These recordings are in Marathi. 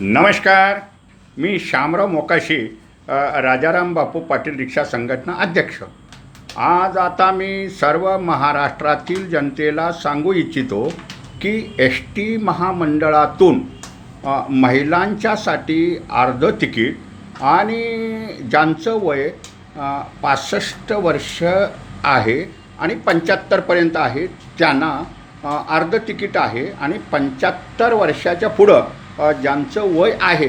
नमस्कार. मी श्यामराव मोकाशी राजाराम बापू पाटील रिक्षा संघटना अध्यक्ष. आज आता मी सर्व महाराष्ट्रातील जनतेला सांगू इच्छितो की एस टी महामंडळातून महिलांच्यासाठी अर्ध तिकीट आणि ज्यांचं वय पासष्ट वर्ष आहे आणि पंच्याहत्तरपर्यंत आहे त्यांना अर्ध तिकीट आहे आणि पंच्याहत्तर वर्षाच्या पुढं ज्यांचं वय आहे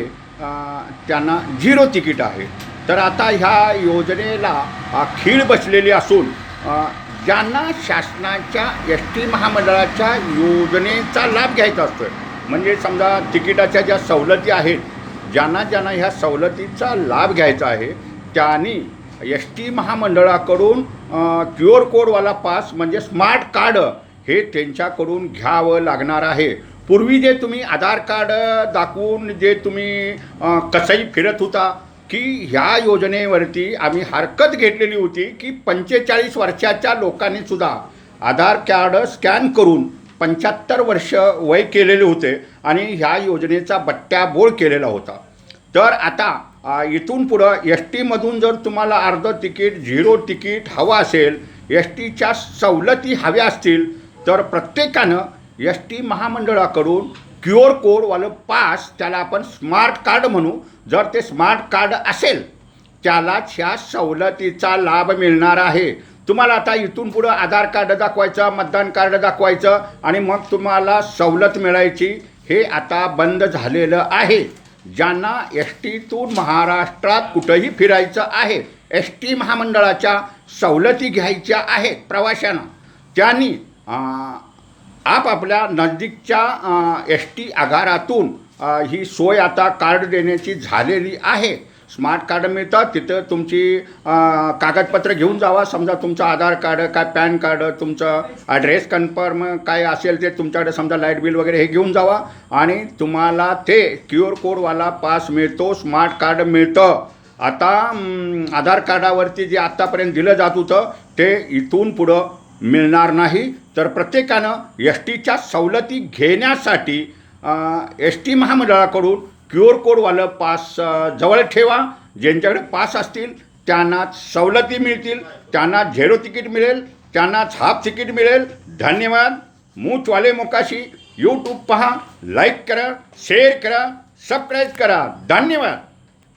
त्यांना झिरो तिकीट आहे. तर आता ह्या योजनेला खीळ बसलेली असून ज्यांना शासनाच्या एस टी महामंडळाच्या योजनेचा लाभ घ्यायचा असतो म्हणजे समजा तिकिटाच्या ज्या सवलती आहेत ज्यांना ज्यांना ह्या सवलतीचा लाभ घ्यायचा आहे त्यांनी एस टी महामंडळाकडून क्यू आर कोडवाला पास म्हणजे स्मार्ट कार्ड हे त्यांच्याकडून घ्यावं लागणार आहे. पूर्वी जे तुम्ही आधार कार्ड दाखवून जे तुम्ही कसंही फिरत होता की ह्या योजनेवरती आम्ही हरकत घेतलेली होती की पंचेचाळीस वर्षाच्या लोकांनीसुद्धा आधार कार्ड स्कॅन करून पंच्याहत्तर वर्ष वय केलेले होते आणि ह्या योजनेचा बट्ट्याबोळ केलेला होता. तर आता इथून पुढं एस टीमधून जर तुम्हाला अर्ध तिकीट झिरो तिकीट हवं असेल एस टीच्या सवलती हव्या असतील तर प्रत्येकानं एस टी महामंडळाकडून क्यू आर कोडवालं पास त्याला आपण स्मार्ट कार्ड म्हणू. जर ते स्मार्ट कार्ड असेल त्यालाच ह्या सवलतीचा लाभ मिळणार आहे. तुम्हाला आता इथून पुढं आधार कार्ड दाखवायचं मतदान कार्ड दाखवायचं आणि मग तुम्हाला सवलत मिळायची हे आता बंद झालेलं आहे. ज्यांना एस टीतून महाराष्ट्रात कुठंही फिरायचं आहे एस टी महामंडळाच्या सवलती घ्यायच्या आहेत प्रवाशांना. त्यांनी आप आपल्या नजदीकच्या एस टी आगारातून ही सोय आता कार्ड देण्याची झालेली आहे. स्मार्ट कार्ड मिळतं तिथं तुमची कागदपत्र घेऊन जावा. समजा तुमचं आधार कार्ड काय पॅन कार्ड तुमचं ॲड्रेस कन्फर्म काय असेल ते तुमच्याकडे समजा लाइट बिल वगैरे हे घेऊन जावा. आणि तुम्हाला ते क्यू आर कोडवाला पास मिळतो स्मार्ट कार्ड मिळतं. आता आधार कार्डावरती जे आत्तापर्यंत दिलं जात होतं ते इथून पुढं मिळणार नाही. तर प्रत्येकानं एस टीच्या सवलती घेण्यासाठी एस टी महामंडळाकडून क्यू आर कोडवालं पास जवळ ठेवा. ज्यांच्याकडे पास असतील त्यांना सवलती मिळतील त्यांना झेरो तिकीट मिळेल त्यांनाच हाफ तिकीट मिळेल. धन्यवाद. मूचवाले मोकाशी यूट्यूब पहा लाईक करा शेअर करा सबस्क्राईब करा. धन्यवाद.